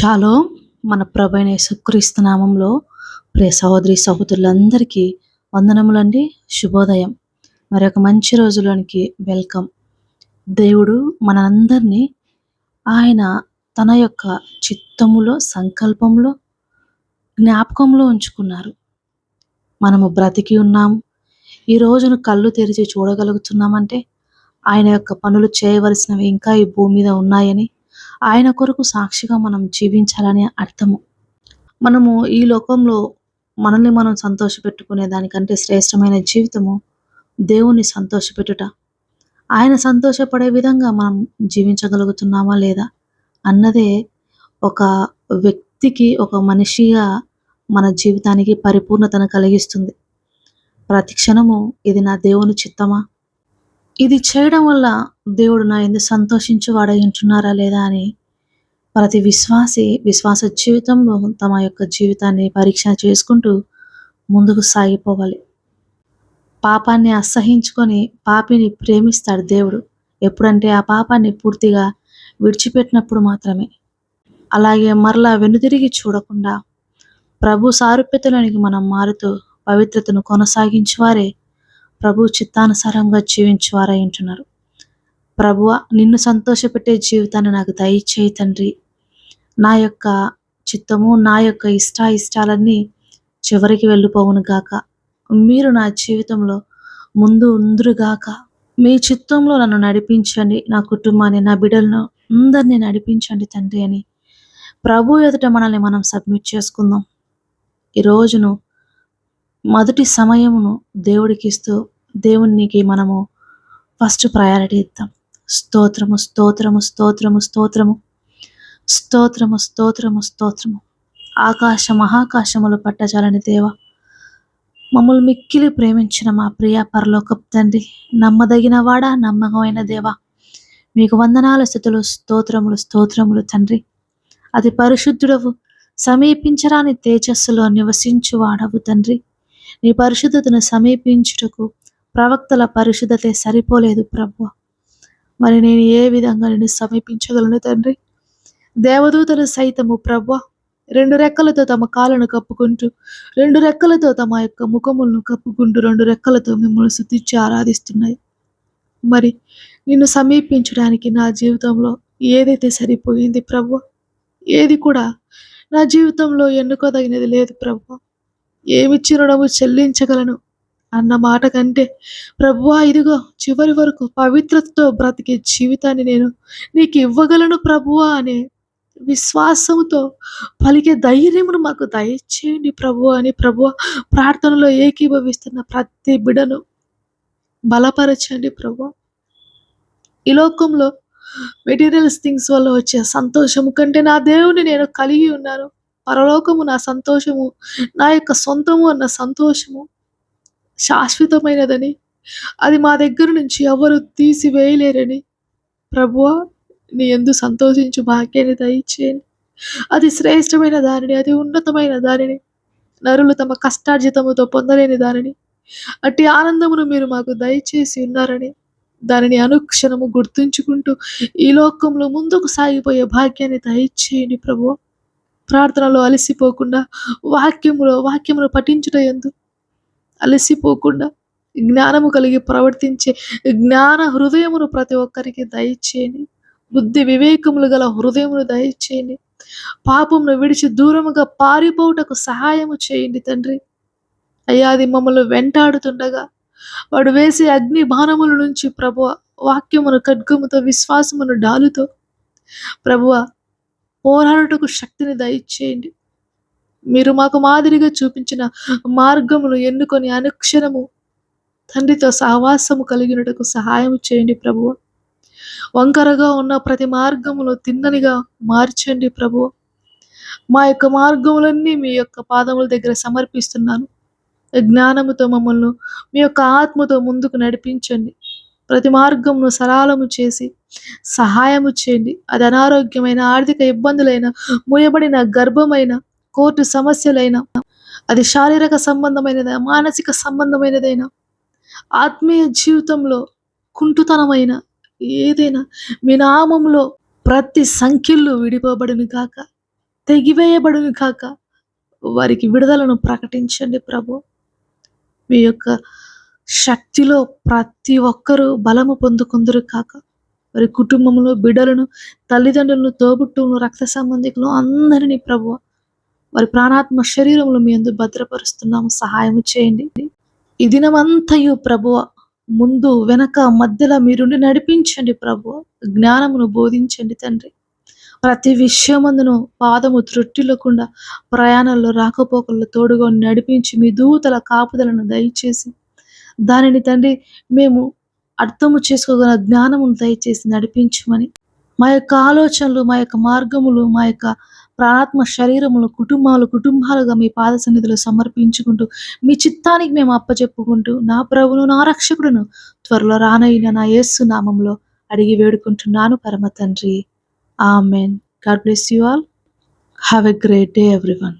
Shallow మన ప్రభైన యేసుక్రీస్తు నామంలో ప్రియ సహోదరి సహోదరులందరికీ వందనములండి. శుభోదయం. మరి ఒక మంచి రోజులోనికి వెల్కమ్. దేవుడు మనందరినీ ఆయన తన యొక్క చిత్తములో సంకల్పంలో జ్ఞాపకంలో ఉంచుకున్నారు. మనము బ్రతికి ఉన్నాము ఈ రోజును కళ్ళు తెరిచి చూడగలుగుతున్నామంటే ఆయన యొక్క పనులు చేయవలసినవి ఇంకా ఈ భూమి మీద ఉన్నాయని ఆయన కొరకు సాక్షిగా మనం జీవించాలని అర్థము. మనము ఈ లోకంలో మనల్ని మనం సంతోషపెట్టుకునే దానికంటే శ్రేష్టమైన జీవితము దేవుని సంతోషపెట్టుట. ఆయన సంతోషపడే విధంగా మనం జీవించగలుగుతున్నామా లేదా అన్నదే ఒక వ్యక్తికి ఒక మనిషిగా మన జీవితానికి పరిపూర్ణతను కలిగిస్తుంది. ప్రతి క్షణము ఇది నా దేవుని చిత్తమా? ఇది చేయడం వల్ల దేవుడు నా ఎందుకు సంతోషించి వాడగించున్నారా లేదా అని ప్రతి విశ్వాసి విశ్వాస జీవితంలో తమ యొక్క జీవితాన్ని పరీక్ష చేసుకుంటూ ముందుకు సాగిపోవాలి. పాపాన్ని అసహించుకొని పాపిని ప్రేమిస్తాడు దేవుడు. ఎప్పుడంటే ఆ పాపాన్ని పూర్తిగా విడిచిపెట్టినప్పుడు మాత్రమే. అలాగే మరలా వెనుదిరిగి చూడకుండా ప్రభు సారూప్యతలోనికి మనం మారుతూ పవిత్రతను కొనసాగించేవారే ప్రభు చిత్తానుసారంగా జీవించువారై ఉంటున్నారు. ప్రభువ నిన్ను సంతోషపెట్టే జీవితాన్ని నాకు దయచేయి తండ్రి. నా యొక్క చిత్తము నా యొక్క ఇష్ట ఇష్టాలన్నీ చివరికి వెళ్ళిపోవును గాక. మీరు నా జీవితంలో ముందు ఉందురుగాక మీ చిత్తంలో నన్ను నడిపించండి. నా కుటుంబాన్ని నా బిడ్డలను అందరినీ నడిపించండి తండ్రి అని ప్రభు ఎదుట మనల్ని మనం సబ్మిట్ చేసుకుందాం. ఈ రోజును మొదటి సమయమును దేవుడికి ఇస్తూ దేవునికి మనము ఫస్ట్ ప్రయారిటీ ఇద్దాం. స్తోత్రము స్తోత్రము స్తోత్రము స్తోత్రము స్తోత్రము స్తోత్రము స్తోత్రము. ఆకాశ మహాకాశములు పట్టజాలని దేవ మమ్మల్ని మిక్కిలి ప్రేమించిన మా ప్రియ పరలోకపు తండ్రి నమ్మదగిన వాడా నమ్మకమైన దేవ మీకు వందనాల స్థితులు స్తోత్రములు స్తోత్రములు తండ్రి. అది పరిశుద్ధుడవు సమీపించరాని తేజస్సులో నివసించు వాడవు తండ్రి. నీ పరిశుద్ధతను సమీపించుటకు ప్రవక్తల పరిశుద్ధతే సరిపోలేదు ప్రభు. మరి నేను ఏ విధంగా నేను సమీపించగలను తండ్రి? దేవదూతలు సైతము ప్రభు రెండు రెక్కలతో తమ కాళ్ళను కప్పుకుంటూ రెండు రెక్కలతో తమ యొక్క ముఖములను కప్పుకుంటూ రెండు రెక్కలతో మిమ్మల్ని శుద్ధించి ఆరాధిస్తున్నాయి. మరి నిన్ను సమీపించడానికి నా జీవితంలో ఏదైతే సరిపోయింది ప్రభు ఏది కూడా నా జీవితంలో ఎన్నుకోదగినది లేదు ప్రభు. ఏమిచ్చి రుణము చెల్లించగలను? అన్న మాట కంటే ప్రభువా ఇదిగో చివరి వరకు పవిత్రతతో బ్రతికే జీవితాన్ని నేను నీకు ఇవ్వగలను ప్రభువా అనే విశ్వాసంతో పలికే ధైర్యమును మాకు దయచేయండి ప్రభు అని ప్రభు ప్రార్థనలో ఏకీభవిస్తున్న ప్రతి బిడను బలపరచండి ప్రభు ఈ లోకంలో మెటీరియల్స్ థింగ్స్ వల్ల వచ్చే సంతోషము కంటే నా దేవుని నేను కలిగి ఉన్నాను. పరలోకము నా సంతోషము నా యొక్క సొంతము అన్న సంతోషము శాశ్వతమైనదని. అది మా దగ్గర నుంచి ఎవరు తీసివేయలేరని. ప్రభువా నీ ఎందు సంతోషించు భాగ్యాన్ని దయచేయండి. అది శ్రేష్టమైన దానిని అది ఉన్నతమైన దానిని. నరులు తమ కష్టార్జితముతో పొందలేని దానిని. అట్టి ఆనందమును మీరు మాకు దయచేసి ఉన్నారని. దానిని అనుక్షణము గుర్తుంచుకుంటూ ఈ లోకంలో ముందుకు సాగిపోయే భాగ్యాన్ని దయచేయండి ప్రభు ప్రార్థనలో అలసిపోకుండా వాక్యములో వాక్యమును పఠించుట ఎందు అలసిపోకుండా జ్ఞానము కలిగి ప్రవర్తించే జ్ఞాన హృదయమును ప్రతి ఒక్కరికి దయచేయండి. బుద్ధి వివేకములు గల హృదయమును దయచేయండి. పాపమును విడిచి దూరముగా పారిపోవుటకు సహాయము చేయండి తండ్రి. అయ్యా అది మమ్మల్ని వెంటాడుతుండగా వాడు వేసే అగ్ని బాణముల నుంచి ప్రభు వాక్యమును ఖడ్గముతో విశ్వాసమును డాలుతో ప్రభువ పోరాడుటకు శక్తిని దయచేయండి. మీరు మాకు మాదిరిగా చూపించిన మార్గమును ఎన్నుకొని అనుక్షణము తండ్రితో సహవాసము కలిగినటకు సహాయం చేయండి ప్రభువ. వంకరగా ఉన్న ప్రతి మార్గమును తిన్ననిగా మార్చండి ప్రభువ. మా యొక్క మార్గములన్నీ మీ యొక్క పాదముల దగ్గర సమర్పిస్తున్నాను. జ్ఞానముతో మమ్మల్ని మీ యొక్క ఆత్మతో ముందుకు నడిపించండి. ప్రతి మార్గమును సరళము చేసి సహాయము చేయండి. అది అనారోగ్యమైన ఆర్థిక ఇబ్బందులైన మూయబడిన గర్భమైన కోర్టు సమస్యలైనా అది శారీరక సంబంధమైనదా మానసిక సంబంధమైనదైనా ఆత్మీయ జీవితంలో కుంటుతనమైన ఏదైనా మీ నామంలో ప్రతి సంఖ్యలు విడిపోబడిన కాక తెగివేయబడును కాక వారికి విడుదలను ప్రకటించండి ప్రభు. మీ యొక్క శక్తిలో ప్రతి ఒక్కరూ బలము పొందుకుందరు కాక వారి కుటుంబంలో బిడ్డలను తల్లిదండ్రులను తోబుట్టును రక్త సంబంధికులు అందరినీ ప్రభు వారి ప్రాణాత్మ శరీరములు మీ అందు భద్రపరుస్తున్నాము. సహాయం చేయండి. ఈ దినమంతయు ప్రభు ముందు వెనక మధ్యలో మీరుండి నడిపించండి ప్రభు జ్ఞానమును బోధించండి తండ్రి. ప్రతి విషయమందును పాదము త్రుట్టిల్లకుండా ప్రయాణంలో రాకపోకల్లో తోడుగా నడిపించి మీ దూతల కాపుదలను దయచేసి దానిని తండ్రి మేము అర్థము చేసుకోగల జ్ఞానమును దయచేసి నడిపించమని మా యొక్క ఆలోచనలు మా యొక్క మార్గములు మా యొక్క ప్రాణాత్మ శరీరములు కుటుంబాలు కుటుంబాలుగా మీ పాద సన్నిధిలో సమర్పించుకుంటూ మీ చిత్తానికి మేము అప్పచెప్పుకుంటూ నా ప్రభును నా రక్షకుడును త్వరలో రానయిన నా యేసు నామంలో అడిగి వేడుకుంటున్నాను పరమ తండ్రి. Amen. God bless you all. Have a great day everyone.